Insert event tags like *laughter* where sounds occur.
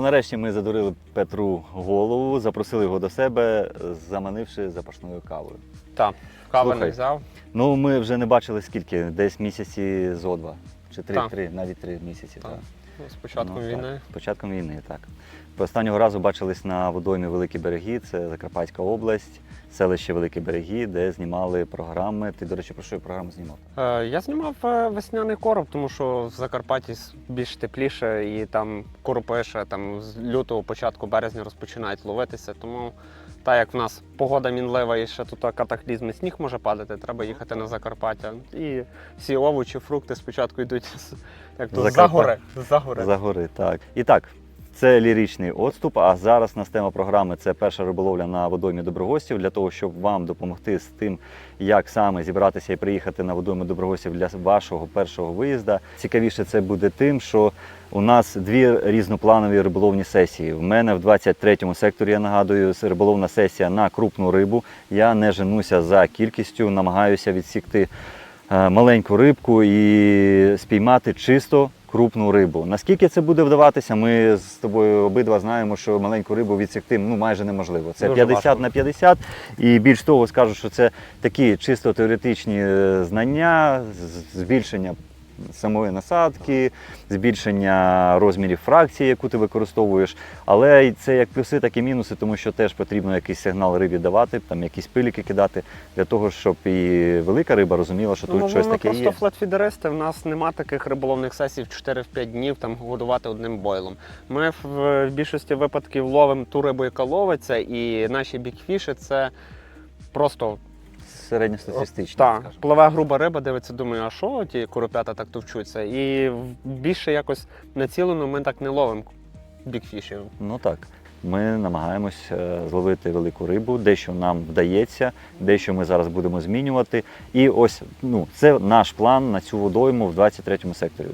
нарешті ми задурили Петру голову, запросили його до себе, заманивши запашною кавою. Так, Слухай. не взяв. Ну, ми вже не бачили скільки, десь місяці зо два. Чи три, Так. три, навіть три місяці. Так. Так. Ну, З початком Ну, війни. Так, з початком війни, так. Останнього разу бачились на водоймі Великі Береги, це Закарпатська область, селище Великі Береги, де знімали програми. Ти, до речі, про що програму знімав? Е, Я знімав е, весняний короб, тому що в Закарпатті більш тепліше і там коропи ще там з лютого, початку березня розпочинають ловитися. Тому так як в нас погода мінлива і ще тут катаклізми сніг може падати, треба їхати на Закарпаття. І всі овочі, фрукти спочатку йдуть *laughs* як то, за гори. За гори. Так. І так, це ліричний отступ. А зараз у нас тема програми це перша риболовля на водоймі Доброгостів для того, щоб вам допомогти з тим, як саме зібратися і приїхати на водойму Доброгостів для вашого першого виїзду. Цікавіше це буде тим, що у нас дві різнопланові риболовні сесії. В мене в 23-му секторі, я нагадую, риболовна сесія на крупну рибу. Я не женуся за кількістю, намагаюся відсікти е, маленьку рибку і спіймати чисто крупну рибу. Наскільки це буде вдаватися, ми з тобою обидва знаємо, що маленьку рибу відсікти ну, майже неможливо. Це Дуже 50 важко. на 50. І більш того, скажу, що це такі чисто теоретичні е, знання, збільшення самої насадки, збільшення розмірів фракції, яку ти використовуєш. Але це як плюси, так і мінуси, тому що теж потрібно якийсь сигнал рибі давати, там якісь пиліки кидати, для того, щоб і велика риба розуміла, що Ну, тут щось ми таке просто є. флетфідеристи, в нас нема таких риболовних сесій в 4-5 днів там годувати одним бойлом. Ми в більшості випадків ловимо ту рибу, яка ловиться, і наші бікфіші це просто Середньостатистично. та, скажімо. пливе груба риба, дивиться, думає, а що ті коропята так товчуться? І більше якось націлено ми так не ловимо бікфішів. Ну так. Ми намагаємось е, зловити велику рибу, дещо нам вдається, дещо ми зараз будемо змінювати. І ось ну, це наш план на цю водойму в 23-му секторі.